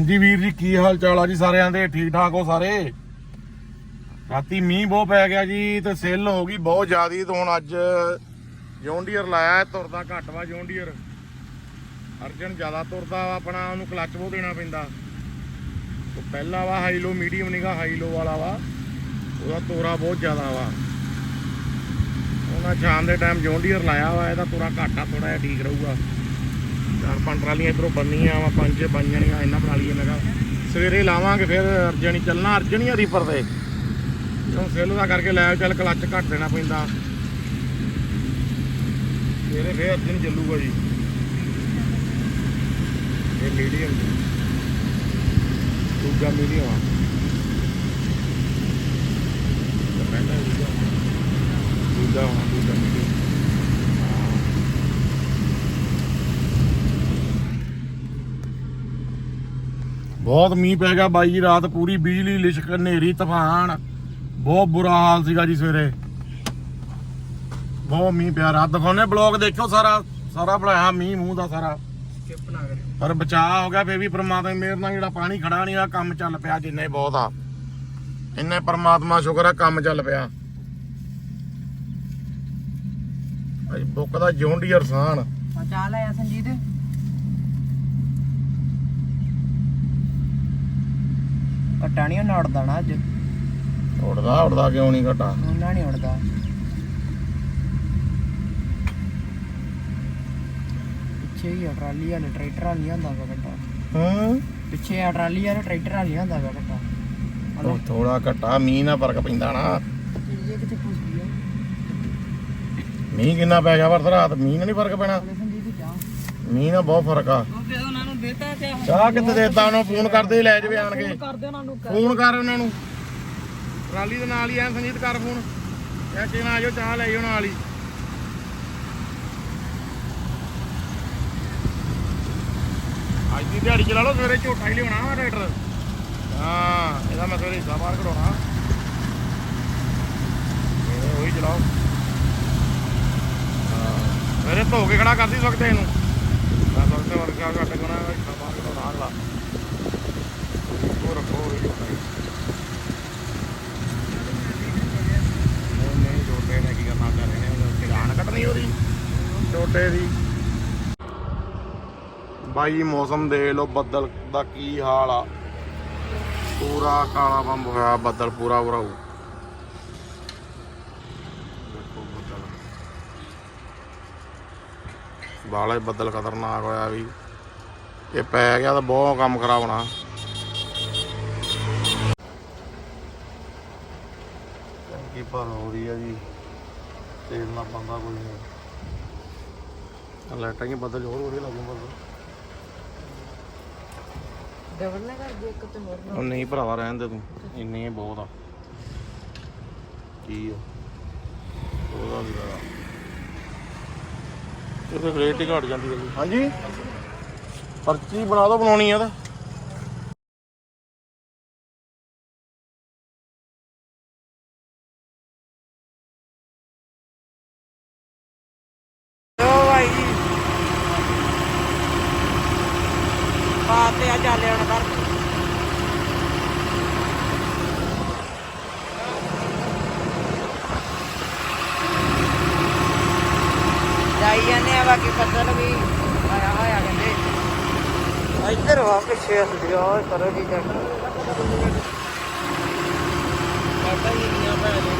ਹਾਂਜੀ ਵੀਰ ਜੀ, ਕੀ ਹਾਲ ਚਾਲ ਆ ਜੀ ਸਾਰਿਆਂ ਦੇ? ਠੀਕ ਠਾਕ ਹੋ ਸਾਰੇ? ਰਾਤੀ ਮੀਂਹ ਬਹੁਤ ਪੈ ਗਿਆ ਜੀ ਤੇ ਸੇਲ ਹੋ ਗਈ ਬਹੁਤ ਜ਼ਿਆਦੀ ਤੇ ਹੁਣ ਅੱਜ ਜੌਂਡੀਅਰ ਲਾਇਆ ਤੁਰਦਾ ਘੱਟ ਵਾ ਜੌਂਡੀਅਰ। ਅਰਜਨ ਜ਼ਿਆਦਾ ਤੁਰਦਾ ਵਾ, ਆਪਣਾ ਉਹਨੂੰ ਕਲੱਚ ਬਹੁਤ ਦੇਣਾ ਪੈਂਦਾ। ਉਹ ਪਹਿਲਾ ਵਾ ਹਾਈ ਲੋ ਮੀਡੀਅਮ ਨਹੀਂਗਾ ਹਾਈ ਲੋ ਵਾਲਾ ਵਾ। ਉਹਦਾ ਤੋਰਾ ਬਹੁਤ ਜ਼ਿਆਦਾ ਵਾ। ਉਹਨਾਂ ਸ਼ਾਮ ਦੇ ਟਾਈਮ ਜੌਂਡੀਅਰ ਲਾਇਆ ਵਾ, ਇਹਦਾ ਤੋਰਾ ਘੱਟ ਆ ਥੋੜਾ ਜਿਹਾ ਠੀਕ ਰਹੂਗਾ। ਚਾਰ ਪੰਜ ਟਰਾਲੀਆਂ ਇਧਰੋਂ ਬੰਨੀਆਂ ਵਾ, ਪੰਜ ਬਣ ਜਾਣੀਆਂ ਇਹਨਾਂ ਬਣਾ ਲਈਏ। ਮੈਂ ਸਵੇਰੇ ਲਾਵਾਂਗੇ, ਫਿਰ ਅਰਜਣੀ ਚੱਲਣਾ ਅਰਜਣੀ ਰੀਪਰ ਤੇ ਜਦੋਂ ਸੇਲ ਦਾ ਕਰਕੇ ਲੈ ਚੱਲ ਕਲੱਚ ਘੱਟ ਦੇਣਾ ਪੈਂਦਾ। ਸਵੇਰੇ ਫਿਰ ਅਰਜਣ ਚੱਲੂਗਾ ਜੀ। ਇਹ ਮੀਡੀਅਮ ਦੂਜਾ ਮੀਡੀਅਮ ਆ। ਪਹਿਲਾਂ ਦੂਜਾ ਹੋਣਾ, ਦੂਜਾ ਮੀਡੀਅਮ ਬਹੁਤ ਮੀਂਹ ਪੈ ਗਿਆ ਬਾਈ ਜੀ ਰਾਤ ਪੂਰੀ ਬਿਜਲੀ ਲਿਸ਼ਕ ਹਨੇਰੀ ਤੂਫਾਨ। ਬਹੁਤ ਬੁਰਾ ਹਾਲ ਸੀਗਾ ਜੀ ਸਵੇਰੇ। ਬਹੁਤ ਮੀਂਹ ਪਿਆ। ਰਾਤ ਦਿਖਾਉਣੇ ਬਲੌਗ ਦੇਖਿਓ ਸਾਰਾ। ਸਾਰਾ ਬਣਾਇਆ ਮੀਂਹ ਮੂੰਹ ਦਾ ਸਾਰਾ। ਸਕਿਪ ਨਾ ਕਰਿਓ। ਪਰ ਬਚਾਅ ਹੋ ਗਿਆ ਫੇਰ ਵੀ ਪ੍ਰਮਾਤਮਾ ਦੀ ਮਿਹਰ ਨਾਲ ਜਿਹੜਾ ਪਾਣੀ ਖੜਾ ਨਹੀਂ ਆ ਕੰਮ ਚੱਲ ਪਿਆ ਜਿੰਨੇ ਬਹੁਤ ਆ। ਇੰਨੇ ਪ੍ਰਮਾਤਮਾ ਸ਼ੁਕਰ ਆ ਕੰਮ ਚੱਲ ਪਿਆ। ਅਜ ਬੁੱਕ ਦਾ ਜੌਂਡੀਅਰ ਸਾਨ। ਬਚਾ ਲਿਆ ਸੰਜੀਤ। ਘਟਾ ਨਹੀਂ ਉਹਨਾਂ ਉੜਦਾ ਨਾ ਅੱਜ। ਉੜਦਾ ਉੜਦਾ ਕਿਉਂ ਨਹੀਂ ਘਟਾ? ਉਹਨਾਂ ਨਹੀਂ ਉੜਦਾ। ਪਿੱਛੇ ਹੀ ਆ ਟਰਾਲੀ ਵਾਲੇ ਟਰੈਕਟਰ ਵਾਲੀ ਹੁੰਦਾ ਵਾ ਘਟਾ। ਹੂੰ? ਪਿੱਛੇ ਆ ਟਰਾਲੀ ਵਾਲੇ ਟਰੈਕਟਰ ਵਾਲੀ ਹੁੰਦਾ ਵਾ ਘਟਾ। ਉਹ ਥੋੜਾ ਘਟਾ ਮੀਂਹ ਨਾਲ ਫ਼ਰਕ ਪੈਂਦਾ ਨਾ। ਇਹ ਕਿੱਥੇ ਪੁੱਛਦੀ ਆ? ਮੀਂਹ ਕਿੰਨਾ ਪੈ ਗਿਆ ਵਰਤ ਰਾਤ ਮੀਂਹ ਨਾਲ ਨਹੀਂ ਫ਼ਰਕ ਪੈਣਾ। ਮੀਂਹ ਨਾਲ ਬਹੁਤ ਫ਼ਰਕ ਆ। ਦੇਤਾ ਤੇ ਚਾਹ ਕਿੱਥੇ ਦੇਤਾ ਉਹਨੂੰ? ਫੋਨ ਕਰਦੇ ਹੀ ਲੈ ਜਾਵੇ ਆਣ ਕੇ। ਕਰਦੇ ਉਹਨਾਂ ਨੂੰ ਫੋਨ ਕਰ ਉਹਨਾਂ ਨੂੰ। ਟਰਾਲੀ ਦੇ ਨਾਲ ਹੀ ਐ ਸੰਜੀਤ ਕਰ ਫੋਨ। ਕਹਿ ਕੇ ਨਾ ਆਜੋ ਚਾਹ ਲੈ ਆਇਓ ਨਾਲ ਹੀ। ਅੱਜ ਦੀ ਦਿਹਾੜੀ ਚਲਾ ਲਓ ਸਵੇਰੇ ਝੋਟਾ ਹੀ ਲਿਆਉਣਾ ਵਾ ਟਰੈਕਟਰ। ਹਾਂ ਇਹਦਾ ਮੈਂ ਸਵੇਰੇ ਹਿੱਸਾ ਬਾਹਰ ਕਢਾਉਣਾ। ਇਹ ਉਹੀ ਚਲਾਓ। ਹਾਂ ਸਵੇਰੇ ਧੋ ਕੇ ਖੜਾ ਕਰਦੀ ਸਕਦੇ ਇਹਨੂੰ। ਮੈਂ ਸਕਦੇ ਵਰਗਾ ਘੱਟ ਕੋਣਾ ਹਿੱਸਾ ਬਾਹਰ ਛੋਟੇ ਕੀ ਕਰਨਾ ਕਰ ਰਹੇ ਨੇ ਉਹਦੇ ਚਗਾਨ ਕੱਟਣੀ ਉਹਦੀ ਛੋਟੇ ਦੀ। ਬਾਈ, ਮੌਸਮ ਦੇ ਲੋ ਬੱਦਲ ਦਾ ਕੀ ਹਾਲ ਆ। ਪੂਰਾ ਕਾਲਾ ਬੰਬ ਹੋਇਆ, ਬੱਦਲ ਪੂਰਾ ਪੂਰਾ ਦੇਖੋ ਬੱਦਲ ਬਾਲੇ ਬੱਦਲ ਖਤਰਨਾਕ ਹੋਇਆ ਵੀ। ਇਹ ਪੈ ਗਿਆ ਤਾਂ ਬਹੁਤ ਕੰਮ ਖਰਾਬ ਹੋਣਾ। ਟੈਂਕੀ ਭਰ ਹੋ ਰਹੀ ਆ ਜੀ। ਤੇਲ ਨਾ ਬੰਦਾ ਕੋਈ ਨਹੀਂ। ਲਾਈਟਾਂ ਹੀ ਬੱਦਲ ਹੋਰ ਵਧੀਆ ਲੱਗੂ ਬੱਦਲ ਡਬਲ ਨਾ ਕਰ ਦੇ ਇੱਕ ਤੇ ਹੋਰ ਉਹ ਨਹੀਂ ਭਰਾਵਾ ਰਹਿਣ ਦੇ ਤੂੰ। ਇੰਨੇ ਹੀ ਬਹੁਤ ਆ। ਕੀ ਆ? ਉਹਦਾ ਵੀ ਇਹ ਤਾਂ ਰੇਟ ਹੀ ਘਟ ਜਾਂਦੀ ਹੈ ਜੀ ਹਾਂਜੀ। ਪਰਚੀ ਬਣਾ ਦੋ ਬਣਾਉਣੀ ਆ ਤਾਂ। ਤੇ ਆ ਚੱਲੇ ਹੁਣ ਕਰ ਜਾਈ ਜਾਂਦੇ ਆ ਬਾਕੀ ਬੱਦਲ ਵੀ ਆਇਆ ਹੋਇਆ ਕਹਿੰਦੇ ਇੱਧਰ ਵਾ ਪਿੱਛੇ ਹੱਸਦੀ ਆ ਕਰੋ ਜੀ ਚੱਕ ਬਾਬਾ ਜੀ ਦੀਆਂ ਭੈਣੇ।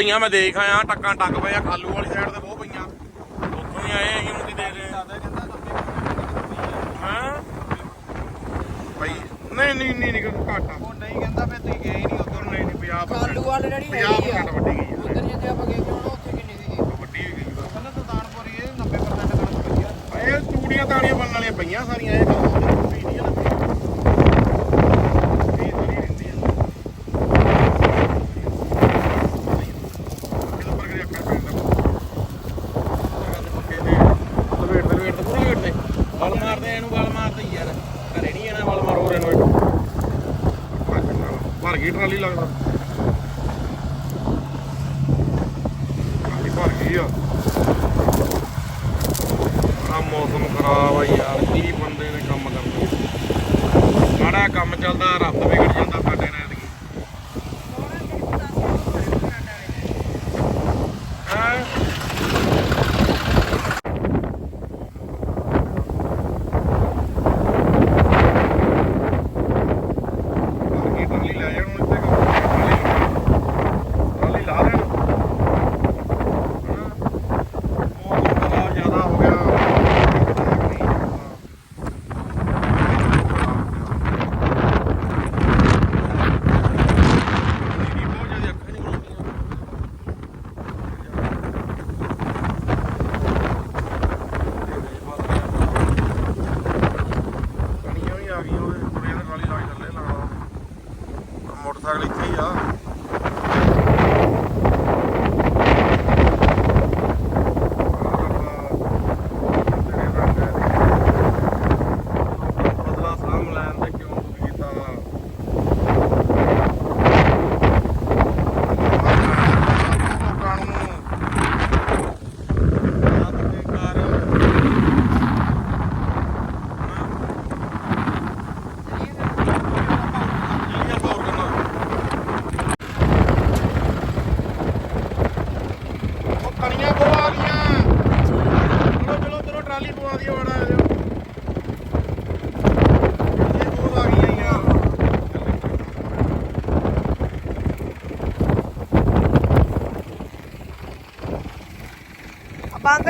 ਪਈਆਂ ਮੈਂ ਦੇਖ ਆਇਆ ਟੱਕਾਂ ਟੱਕ ਪਏ ਆ ਖਾਲੂ ਵਾਲੀ ਸਾਈਡ ਤੇ ਬਹੁਤ ਪਈਆਂ। ਉੱਥੋਂ ਹੀ ਆਏ ਹੈਗੇ ਮੁੰਡੀ ਦੇਖ ਰਹੇ ਹਾਂ? ਨਹੀਂ ਨਹੀਂ ਨਹੀਂ ਨਹੀਂ ਘਾਟਾ ਉਹ ਨਹੀਂ ਕਹਿੰਦਾ ਫੇ ਤੁਸੀਂ ਗਏ ਨਹੀਂ ਉਧਰ ਨਹੀਂ ਨਹੀਂ ਪੰਜਾਬ ਖਾਲੂ ਵਾਲੀ ਜਿਹੜੀ ਹੈਗੀ ਆ। 50% ਵੱਡੀ ਗਈ ਆ। ਉਧਰ ਜਿੱਥੇ ਆਪਾਂ ਗਏ ਹੁਣ ਉੱਥੇ ਕਿੰਨੀ ਸੀਗੀ? ਵੱਡੀ ਹੋ ਗਈ ਪਹਿਲਾਂ ਸੁਲਤਾਨਪੁਰ ਇਹ 90% ਕਣਕ ਪਈ ਆ। ਇਹ ਚੂੜੀਆਂ ਤਾੜੀਆਂ ਬਣਨ ਵਾਲੀਆਂ ਪਈਆਂ ਸਾਰੀਆਂ ਇਹ ਹਾਂ ਬਾਈ ਯਾਰ ਕੀ ਬੰਦੇ ਨੇ ਕੰਮ ਕਰਦੇ ਮਾੜਾ ਕੰਮ ਚੱਲਦਾ ਰੱਬ ਵਿਗੜ ਜਾਂਦਾ।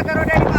কারণে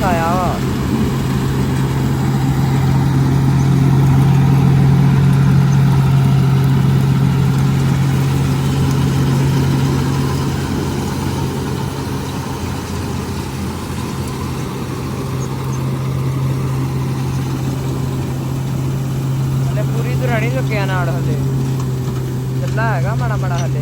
ਦਿਖਾਇਆ ਵਾ। ਪੂਰੀ ਦੁਰਾਣੀ ਚੁੱਕਿਆ ਨਾਲ ਹਲੇ। ਚੱਲਾ ਹੈਗਾ ਮਾੜਾ ਮਾੜਾ ਹਲੇ।